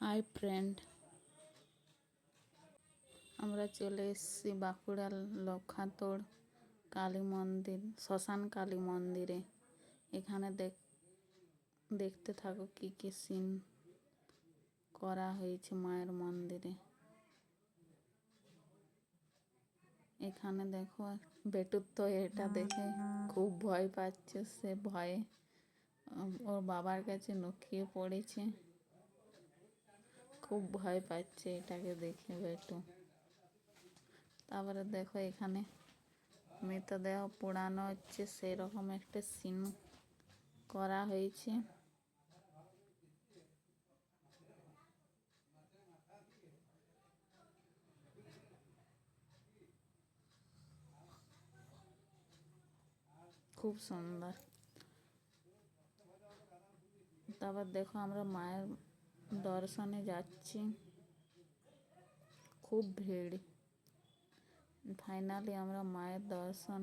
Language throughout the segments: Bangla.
হাই ফ্রেন্ড আমরা চলে এসেছি বাঁকুড়ার লক্ষাতোড় কালী মন্দির, শ্মশান কালী মন্দিরে। এখানে দেখ, দেখতে থাকো কি কি সিন করা হয়েছে মায়ের মন্দিরে। এখানে দেখো, বেটুর তো এটা দেখে খুব ভয় পাচ্ছে, সে ভয়ে ওর বাবার কাছে লুকিয়ে পড়েছে। খুব ভয় পাচ্ছে এটাকে দেখে বেটু। তারপরে দেখো এখানে মৃতদেহ পোড়ানো হচ্ছে, সেরকম একটা সিন করা হয়েছে। খুব সুন্দর। তারপর দেখো আমরা মায়ের দর্শনে যাচ্ছি। খুব ভিড়। ফাইনালি আমরা মায়ের দর্শন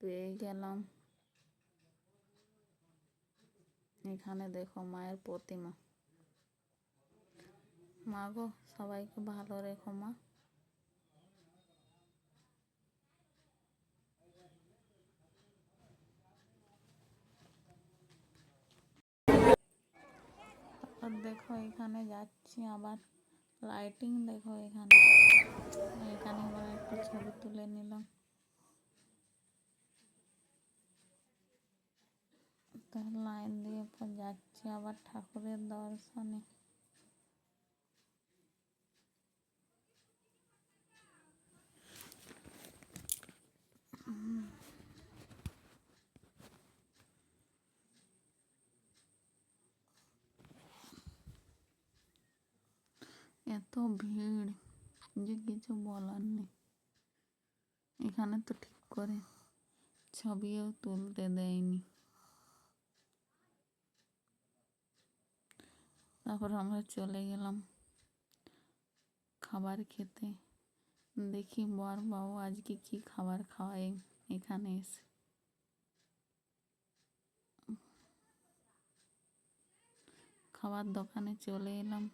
পেয়ে গেলাম। এখানে দেখো মায়ের প্রতিমা। মা গো, সবাইকে ভালো রেখো মা তারপর দেখো, এখানে যাচ্ছি আবার। লাইটিং দেখো এখানে। এখানে আবার একটা ছবি তুলে নিলাম। লাইন দিয়ে যাচ্ছি আবার ঠাকুরের দর্শনে। এত ভিড়, যে কিছু বলার নেই। এখানে তো ঠিক করে ছবিও তুলতে দেয়নি। তারপর আমরা চলে গেলাম খাবার খেতে। দেখি বর বাবু আজকে কি খাবার খাওয়াই এখানে এসে। খাবার দোকানে চলে এলাম।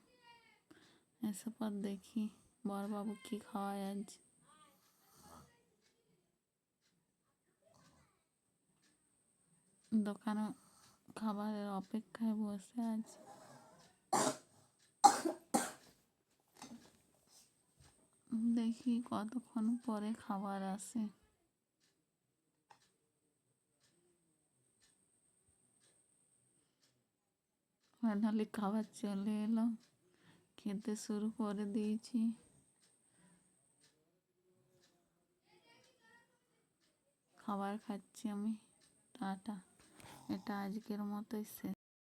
এসে পর দেখি বরবাবু কি খাওয়ায় আজ। দোকানে খাবারের অপেক্ষায় বসে আছে। দেখি কতক্ষণ পরে খাবার আসে। ফাইনালি খাবার চলে এলো। খেতে শুরু করে দিয়েছি। খাবার খাচ্ছি আমি। টাটা। এটা আজকের মতোই শেষ।